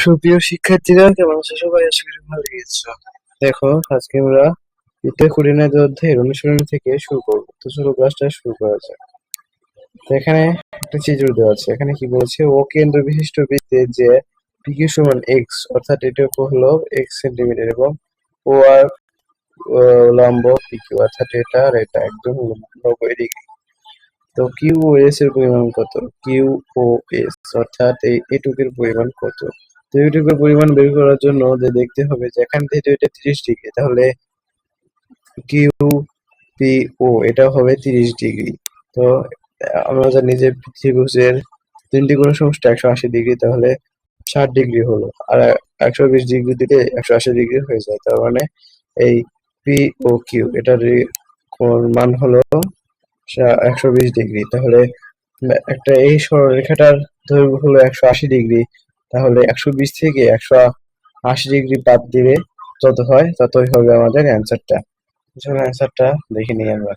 সুপ্রিয় শিক্ষার্থীরা, কেমন আছো সবাই? আশা করি ভালো গেছো দেখো, আজকে আমরা ইতে কুড়িনাদ অধ্যায়ের অনুশীলনী থেকে শুরু করব। তো চলো ক্লাসটা শুরু করা যাক। এখানে একটা চিত্র দেওয়া আছে। এখানে কি বলছে? ও কেন্দ্র বিশিষ্ট বৃত্তে যে পিকিউ সমান এক্স অর্থাৎ এটা হলো এক্স সেন্টিমিটার এবং ও আর লম্ব পিকিউ অর্থাৎ এটা আর এটা, একদম নব্বই ডিগ্রি তো কিউ ও এস এর পরিমাণ কত? কিউ ও এস অর্থাৎ এই, এটুকের পরিমাণ কত? তো পরিমাণ বের করার জন্য দেখতে হবে যে এখান থেকে এটা তিরিশ ডিগ্রি, তাহলে কিউ পি ও, এটা হবে তিরিশ ডিগ্রি। তো আমরা জানি যে ত্রিভুজের তিনটি কোনো সমষ্টি একশো আশি ডিগ্রি, তাহলে ষাট ডিগ্রি হলো। আর একশো বিশ ডিগ্রি দিলে একশো আশি ডিগ্রি হয়ে যায়, তার মানে এই পি ও কিউ, এটার মান হলো একশো বিশ ডিগ্রি। তাহলে একটা এই সরলরেখাটার দৈর্ঘ্য হলো একশো আশি ডিগ্রি তাহলে একশো বিশ থেকে একশো আশি ডিগ্রি বাদ দিলে যত হয় ততই হবে আমাদের অ্যান্সারটা অ্যান্সারটা দেখে নিই আমরা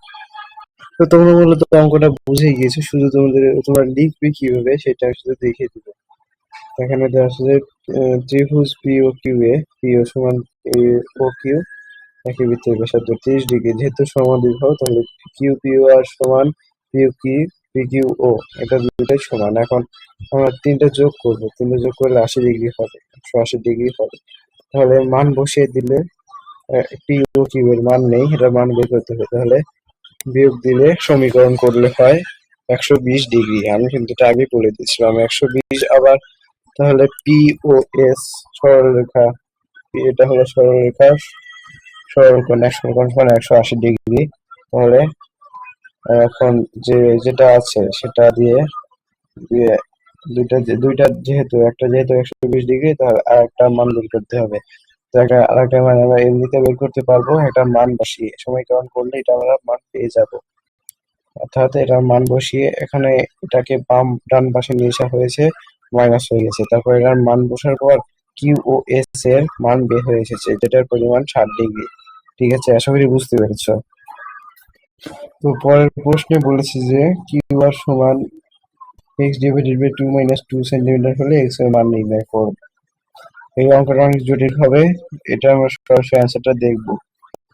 তো তোমরা মূলত অঙ্কটা বুঝে গিয়েছো, শুধু তোমাদের, তোমরা লিখবে কীভাবে সেটা শুধু দেখিয়ে দিবে। এখানে দেওয়া আছে যে ত্রিভুজ পি ও কিউ এ পি ও সমান ও কিউ একই বৃত্তের ব্যাসার্ধ তিরিশ ডিগ্রি। যেহেতু সমাদ্বিবাহু তাহলে কিউ পি ও আর সমান পিউ কি পি কিউ ও এটা দুটোই সমান। এখন আমরা তিনটা যোগ করব। তিনটা যোগ করলে আশি ডিগ্রি হবে, একশো আশি ডিগ্রি হবে। তাহলে মান বসিয়ে দিলে পি ও মান নেই, এটা মান বের করতে হবে। তাহলে বিয়োগ দিলে সমীকরণ করলে হয় একশো বিশ ডিগ্রি আমি কিন্তু এটা আগে বলে দিয়েছিলাম একশো বিশ আবার তাহলে পি ও এস সরলরেখা, এটা হলো সরলরেখা, সরলকোণ সমান একশো আশি ডিগ্রি তাহলে এখন যে, যেটা আছে সেটা দিয়ে দিয়ে দুইটা দুইটা যেহেতু, একটা যেহেতু একশো বিশ ডিগ্রি তাহলে আর একটা মান বের করতে হবে। তো একটা আর একটা মান আমরা এমনিতে বের করতে পারব, একটা মান বসিয়ে সমীকরণ করলে এটা আমরা মান পেয়ে যাব। অর্থাৎ এটার মান বসিয়ে, এখানে এটাকে বাম ডান পাশে নিয়ে আসা হয়েছে মাইনাস হয়ে গেছে। তারপর এটার মান বসার পর কিউ ও এস এর মান বের হয়ে এসেছে, যেটার পরিমাণ ষাট ডিগ্রি। ঠিক আছে? আশা করি বুঝতে পেরেছ। তো পরের প্রশ্নে বলেছে যে, কিউ আর সমান x by two minus two centimetre হলে এক্সের মান নির্ণয় করো। এই অঙ্কটা অনেক জটিল হবে, এটা আমরা সরাসরি অ্যান্সারটা দেখব।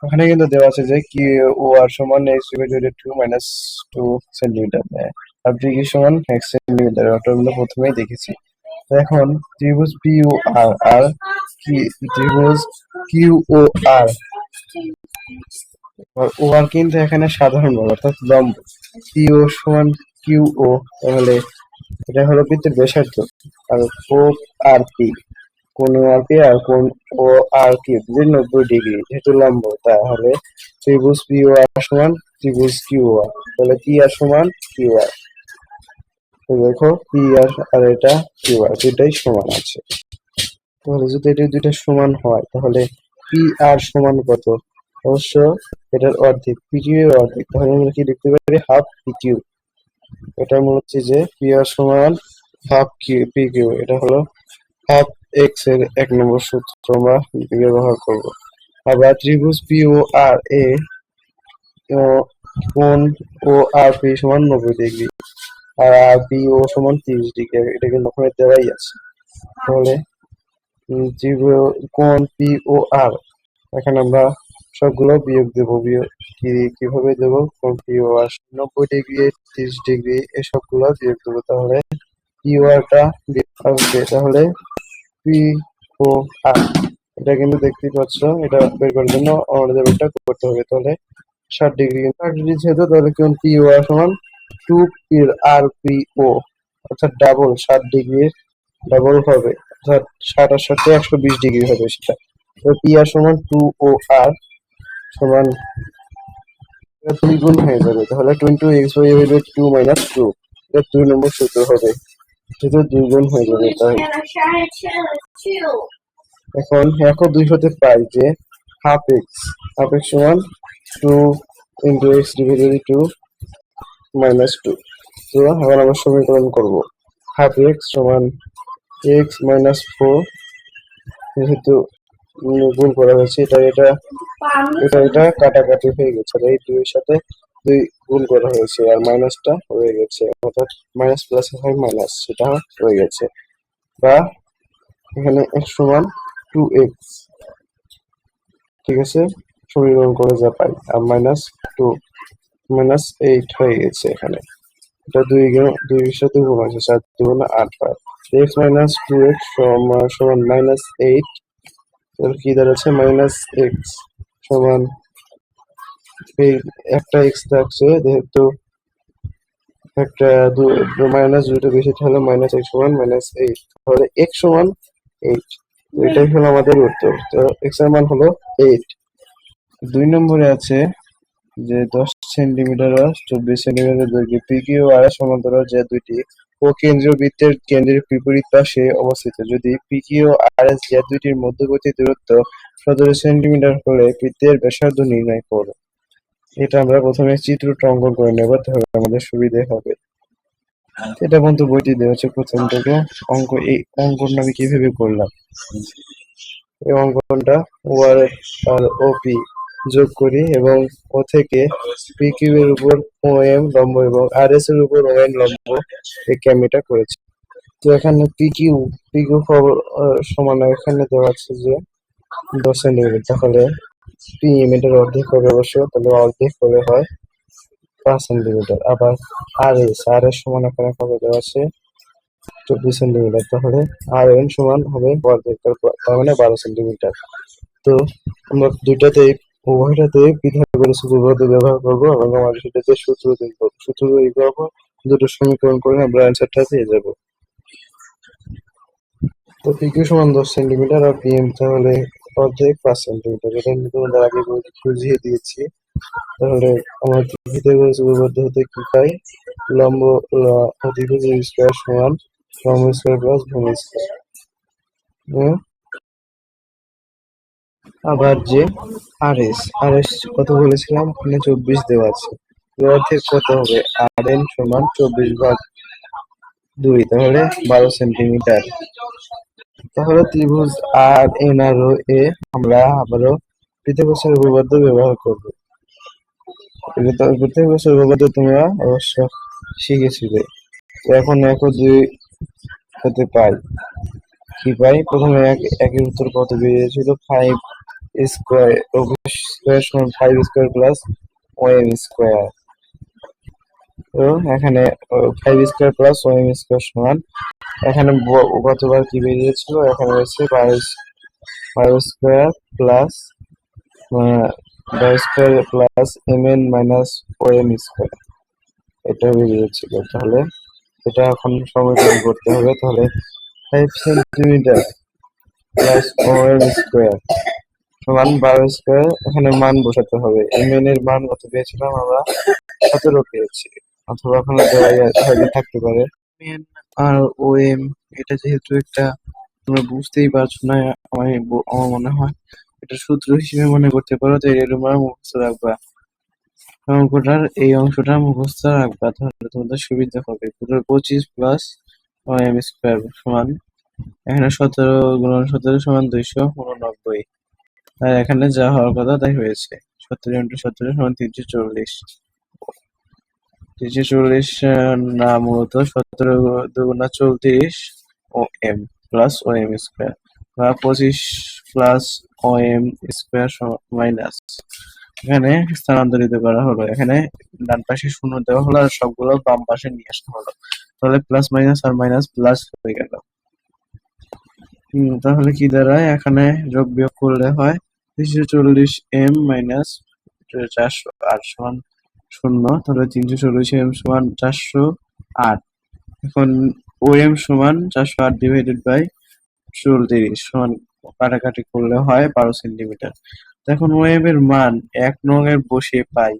ওখানে কিন্তু দেওয়া আছে যে কি ও আর সমান x divided two minus two centimetre আর পি কি সমান? এক্স সেন্টিমিটার আমরা প্রথমেই দেখেছি। এখন, ত্রিভুজ পি ও আর আর কি ত্রিভুজ কিউ ও আর ও আর কিন্তু এখানে সাধারণ বল অর্থাৎ লম্ব পি ও সমান কিউ ও তাহলে এটা হলো বৃত্তের ব্যাসার্ধ। আর ও আর পি কোন আর পি আর কোন ও আর কি যদি নব্বই ডিগ্রি, যেহেতু লম্ব, তাহলে ত্রিভুজ পি ও আর সমান ত্রিভুজ কিউ আর তাহলে পি আর সমান কিউ আর দেখো পি আর আর এটা কিউ আর দুটাই সমান আছে। তাহলে যদি এটা দুইটা সমান হয়, তাহলে পি আর সমান কত? অবশ্য এটার অর্ধেক পি কিউ এর অর্ধেক। তাহলে আমরা কি লিখতে পারি? হাফ পি কিউ এটা মনে হচ্ছে যে পি আর সমান হাফ কিউ পি কিউ এটা হলো হাফ এক্সের এক নম্বর সূত্র আমরা ব্যবহার করব। আবার ত্রিভুজ পি ও আর এ কোন ও আর পি সমান নব্বই ডিগ্রি। আর আর পি ও সমান তিরিশ ডিগ্রি। এটা কিন্তু ওখানে দেওয়াই আছে। তাহলে উম, ত্রিভু- কোণ পি ও আর এখানে আমরা সবগুলো বিয়োগ দেবো কীভাবে দেবো? পি আর নব্বই ডিগ্রি তিরিশ ডিগ্রি এই সবগুলো বিয়োগ দেবো, তাহলে আরটা আসবে তাহলে পি ও আর এটা কিন্তু দেখতেই পাচ্ছ, এটা বের করার জন্য আমাদের এটা করতে হবে, তাহলে ষাট ডিগ্রি ষাট ডিগ্রি যেহেতু, তাহলে কোন পি ও আর সমান two P R P O অর্থাৎ ডাবল ষাট ডিগ্রির ডাবল হবে, অর্থাৎ ষাট আর ষাটে একশো বিশ ডিগ্রি হবে সেটা। তো পি আর সমান টু ও আর সমান। দুই গুণ হয়ে যাবে, তাহলে টোয়েন্টি এক্স বাই হয়ে টু মাইনাস টু এটা দুই নম্বর সূত্র হবে। যেহেতু দুই গুণ হয়ে যাবে, তাই। এখন এখন দুই হতে পাই যে হাফ এক্স হাফ এক্স সমান two into x divided two minus two তো এখন আমরা সমীকরণ করব। হাফ এক্স সমান এক্স মাইনাস ফোর যেহেতু গুণ করা হয়েছে। এটা এটা এটা এটা কাটাকাটি হয়ে গেছে। এই দুইয়ের সাথে দুই গুণ করা হয়েছে। আর মাইনাসটা হয়ে গেছে। অর্থাৎ মাইনাস প্লাস হয় মাইনাস, সেটা হয়ে গেছে। বা এখানে x সমান টু এক্স ঠিক আছে? সমীকরণ করে যা পাই। আর মাইনাস টু মাইনাস এইট হয়ে গেছে এখানে। এটা দুই দুই সাথে গুণ আছে চার দুগুণ আট হয় এক্স মাইনাস টু এক্স সমান মাইনাস এইট তাহলে কি দাঁড়াচ্ছে মাইনাস এক্স সমান এই একটা এক্স থাকছে যেহেতু একটা দু মাইনাস দুটো বেশি তাহলে মাইনাস এক্স সমান মাইনাস এইট তাহলে এক্স সমান এইট এটাই হলো আমাদের উত্তর। তো এক্সের মান হলো এইট দুই নম্বরে আছে যে দশ সেন্টিমিটার চব্বিশ সেন্টিমিটার দৈর্ঘ্যে ও আর সমান্তরাল যে দুইটি ও কেন্দ্রীয় বৃত্তের কেন্দ্রের বিপরীত পাশে অবস্থিত। যদি পিকি ও যে দুইটির মধ্যবর্তী দূরত্ব সতেরো সেন্টিমিটার হলে বৃত্তের ব্যাসার্ধ নির্ণয় করো। এটা আমরা প্রথমে চিত্রটা অঙ্কন করে নেব, তাহলে আমাদের সুবিধে হবে। এটা বন্ধু বইটি দেওয়া হচ্ছে প্রথম থেকে। অঙ্ক এই অঙ্কনটা আমি কীভাবে করলাম? এই অঙ্কনটা ও আর আর ওপি যোগ করি এবং ও থেকে পি কিউ এর উপর ও এম লম্ব এবং আর এস এর উপর ও এন লম্ব একে আমি এটা করেছি। তো এখানে পি কিউ সমান এখানে দেওয়া আছে যে দশ সেন্টিমিটার। তাহলে পি এম এটার অর্ধেক হবে অবশ্য, তাহলে অর্ধেক হলে হয় পাঁচ সেন্টিমিটার। আবার আর এস আর এস সমান এখানে কত দেওয়া আছে? চব্বিশ সেন্টিমিটার। তাহলে আর এন সমান হবে অর্ধেক তার মানে বারো সেন্টিমিটার। তো আমরা দুইটাতেই উভয়টাতে পিথাগোরাস উপপাদ্য ব্যবহার করব এবং আমাদের সেটাতে সূত্র দেখব সূত্র তৈরি করব, দুটো সমীকরণ করে আমরা অ্যান্সারটা পেয়ে যাব। তো পিকিউ সমান দশ সেন্টিমিটার আর পিএম তাহলে অর্ধেক পাঁচ সেন্টিমিটার এটা আমি তোমাদের আগে বুঝিয়ে দিয়েছি। তাহলে আমার পিথাগোরাস উপপাদ্য হতে কি পাই? লম্ব অধিভুজ স্কোয়ার সমান লম্ব স্কোয়ার প্লাস ভূমি স্কোয়ার। হুম? আবার যে আর এস আর এস কত বলেছিলাম? ওখানে চব্বিশ দেওয়া আছে। অর্ধেক কত হবে? আর এন সমান চব্বিশ ভাগ দুই, তাহলে বারো সেন্টিমিটার। তাহলে ত্রিভুজ আর এন আর ও এ আমরা আবারও পৃথকোষের উপপাদ্য ব্যবহার করব। পৃথকোষের উপপাদ্য তোমরা অবশ্য শিখেছিলে। এখন এক দুই হতে পাই। কি পাই? প্রথমে এক, একের উত্তর কত বেরিয়েছিল? ফাইভ স্কোয়ার স্কোয়ার সমান five square plus OM square তো এখানে five square plus OM square সমান। এখানে গতবার কি বেরিয়েছিল? এখানে রয়েছে বারো বারো স্কোয়ার প্লাস বারো square plus M N minus OM square এটা বেরিয়েছিল, তাহলে এটা এখন সমীকরণ করতে হবে, তাহলে five centimetre plus OM square সমান বারো স্কোয়ার এখানে মান বসাতে হবে। এম এর মান কত পেয়েছিলাম আমরা? সতেরো পেয়েছি। অথবা ওখানে দেওয়াই হয়তো থাকতে পারে। এম আর ও এম এটা যেহেতু একটা তোমরা বুঝতেই পারছ না, আমার ব- আমার মনে হয়। এটা সূত্র হিসেবে মনে করতে পারো তো এটা তোমরা মুখস্থ রাখবা। অঙ্কটার এই অংশটা মুখস্থ রাখবা, তাহলে তোমাদের সুবিধা হবে। পঁচিশ প্লাস এম স্কোয়ার সমান, এখানে সতেরো গুণন সতেরো সমান দুইশো উননব্বই। আর এখানে যা হওয়ার কথা তাই হয়েছে। সত্তর ইন্টু সত্তর সমান তিনশো চল্লিশ। তিনশো চল্লিশ না, মূলত সতেরো দুগুণা চৌত্রিশ O M plus O M square বা পঁচিশ plus O M square minus এখানে স্থানান্তরিত করা হলো। এখানে ডান পাশে শূন্য দেওয়া হলো আর সবগুলো বাম পাশে নিয়ে আসা হলো। তাহলে প্লাস মাইনাস আর মাইনাস প্লাস হয়ে গেল। তাহলে কি দাঁড়ায়? এখানে যোগ বিয়োগ করলে হয় তিনশো চল্লিশ এম মাইনাস চারশো আট সমান শূন্য, তাহলে তিনশো চল্লিশ এম সমান চারশো আট। এখন ও এম সমান চারশো আট ডিভাইডেড বাই চল্লিশ সমান কাটাকাটি করলে হয় বারো সেন্টিমিটার এখন ও এম এর মান এক নং এর বসে পাই।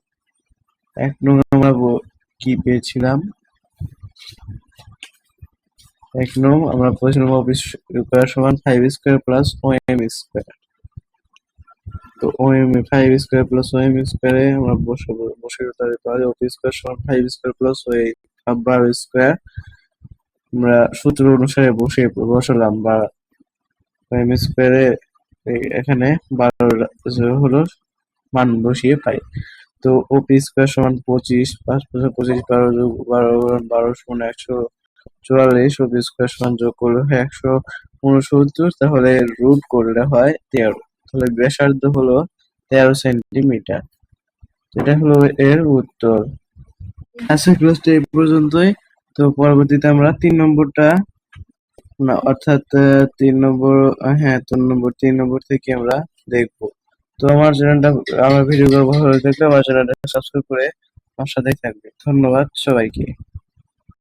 এক নং আমরা কি পেয়েছিলাম? এক নং আমরা পেয়েছিলাম অফিস সমান five square plus O M square তো O M five square plus O M স্কোয়ারে আমরা বসাবো, বসে তাহলে তাহলে অফিস স্কোয়ার সমান ফাইভ স্কোয়ার প্লাস ও বারো স্কোয়ার আমরা সূত্র অনুসারে বসে বসালাম বা এম স্কোয়ারে এখানে বারো হলো মান বসিয়ে পাই। তো ওপি স্কোয়ার সমান পঁচিশ, পাঁচ পাঁচে পঁচিশ, বারো যোগ বারো বারো সমান একশো চুয়াল্লিশ ওপি স্কোয়ার সমান যোগ করলে একশো উনসত্তর, তাহলে রুট করলে হয় তেরো। তাহলে ব্যাসার্ধ হলো তেরো সেন্টিমিটার। এটা হলো এর উত্তর। আজকের ক্লাসটা এই পর্যন্তই। তো পরবর্তীতে আমরা তিন নম্বরটা না, অর্থাৎ তিন নম্বর হ্যাঁ তিন নম্বর তিন নম্বর থেকে আমরা দেখব। তো আমার চ্যানেলটা, আমার ভিডিওগুলো ভালো লাগলে আমার চ্যানেলটা সাবস্ক্রাইব করে আমার সাথেই থাকবে ধন্যবাদ সবাইকে।